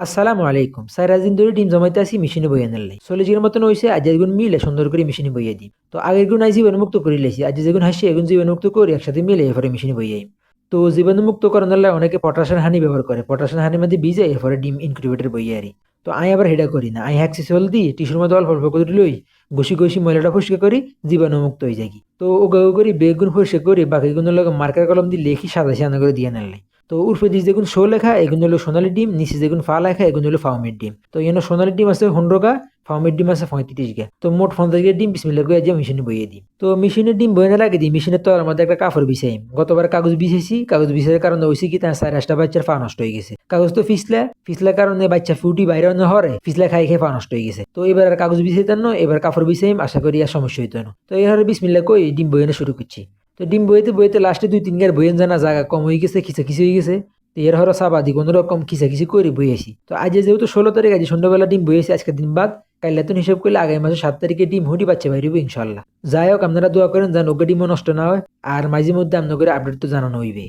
আসসালামু আলাইকুম। স্যার, আজ দিন ধরে ডিম জমাইতে আসি মেশিনে বইয়ে নেলাই চল্লিশের মতন হয়েছে আজ যেগুন মিলে সুন্দর করে মেশিনে বইয়ে দিই। তো আগের গুণ আই জীবাণুমুক্ত করে লেছি আজ যেগুন হাসি এগুন জীবাণুমুক্ত করে একসাথে মিলে এরপরে মেশিনে বইয়ে আইম। তো জীবাণুমুক্ত করানোর লাই অনেকে পটাশিয়াম হানি ব্যবহার করে। পটাশিয়াম হানির মধ্যে বীজে এরপরে ডিম ইনকিউবেটর বইয়ে আরি। তো আমি আবার হেডা করি না। আমি হ্যাক্সিস হল দিই টিস্যুর মধ্যে অল্প অল্প করে লই, ঘষি ঘষি ময়লাটা পরিষ্কার করি, জীবাণুমুক্ত হয়ে যাই। তো ও গাও করি বেগুন পরিষ্কার করি বাকিগুলোর লগে মার্কার কলম দিয়ে লেখি, সাদা সাদা করে দিয়ে নেলাই তো উর্ফে দিস দেখুন শো লেখা এগুলো হলো সোনালি ডিম, নিচে দেখুন ফা লেখা এগুলো হলো ফাউমের ডিম। তো এখানে সোনালি ডিম আছে পনেরো গা ফাউমের ডিম আছে পঁয়ত্রিশ গা তো মোট পঞ্চাশ গা ডিম বিসমিল্লা করে যে মেশিনে বইয়ে দিই। তো মেশিনের ডিম বইয়ে লাগে দিই মেশিনের তো আমাদের একটা কাপড় বিছাইম গতবার কাগজ বিছাইছি, কাগজ বিছাইয়ের কারণে হয়েছে কি, তার চার আটটা বাচ্চার পা নষ্ট হয়ে গেছে। কাগজ তো ফিসলে ফিসলার কারণে বাচ্চা ফুটি বাইরে না হরে ফিসলা খাই খেয়ে পা নষ্ট হয়ে গেছে। তো এবার আর কাগজ বিছাইতেন না, এবার কাপড় বিছাইম, আশা করি আর সমস্যা হইতো না। তো এর বিসমিল্লা কই, ডিম বইয়ে শুরু করছি। তো ডিম বইতে বইতে লাস্টে দুই তিন গার বইয়েন জানা জায়গা কম হয়ে গেছে খিচা খিচি হয়ে গেছে। তো এর হরো সাবাদি কোনো রকম খিচা খিচি করে বই আসি। তো আজ যেহেতু ষোলো তারিখ আজ সন্ধ্যাবেলা ডিম বই আসি, আজকে দিন বাদ। কাল তো হিসাব করলে আগামী মাসে সাত তারিখে ডিম হুটি বাচ্চা বাইরিব ইনশাল্লাহ। যাই হোক, আপনারা দোয়া করেন যেন ওকে ডিমও নষ্ট না হয়, আর মাঝে মধ্যে আপনাদের আপডেট তো জানানো হইবে